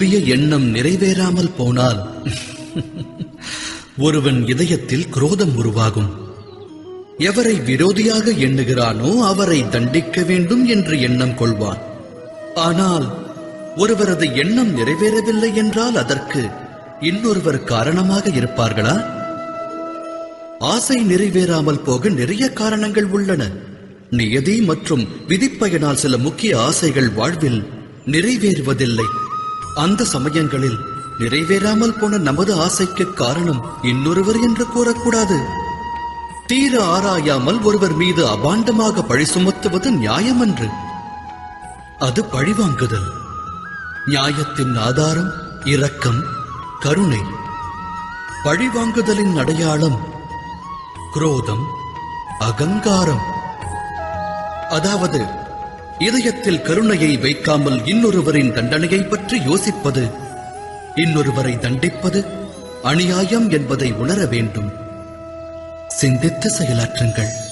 விரும்பிய எண்ணம் நிறைவேறாமல் போனால் ஒருவன் இதயத்தில் குரோதம் உருவாகும். எவரை விரோதியாக எண்ணுகிறானோ அவரை தண்டிக்க வேண்டும் என்று எண்ணம் கொள்வான். ஆனால் ஒருவரது எண்ணம் நிறைவேறவில்லை என்றால் அதற்கு இன்னொருவர் காரணமாக இருப்பார்களா? ஆசை நிறைவேறாமல் போக நிறைய காரணங்கள் உள்ளன. நியதி மற்றும் விதிப்பயனால் சில முக்கிய ஆசைகள் வாழ்வில் நிறைவேறுவதில்லை. அந்த சமயங்களில் நிறைவேறாமல் போன நமது ஆசைக்கு காரணம் இன்னொருவர் என்று கூறக்கூடாது. தீர ஆராயாமல் ஒருவர் மீது அபாண்டமாக பழி சுமத்துவது நியாயமன்று. அது பழிவாங்குதல். நியாயத்தின் ஆதாரம் இரக்கம் கருணை. பழிவாங்குதலின் அடையாளம் குரோதம் அகங்காரம். அதாவது இதயத்தில் கருணையை வைக்காமல் இன்னொருவரின் தண்டனையை பற்றி யோசிப்பது இன்னொருவரை தண்டிப்பது அநியாயம் என்பதை உணர வேண்டும். சிந்தித்து செயலாற்றுங்கள்.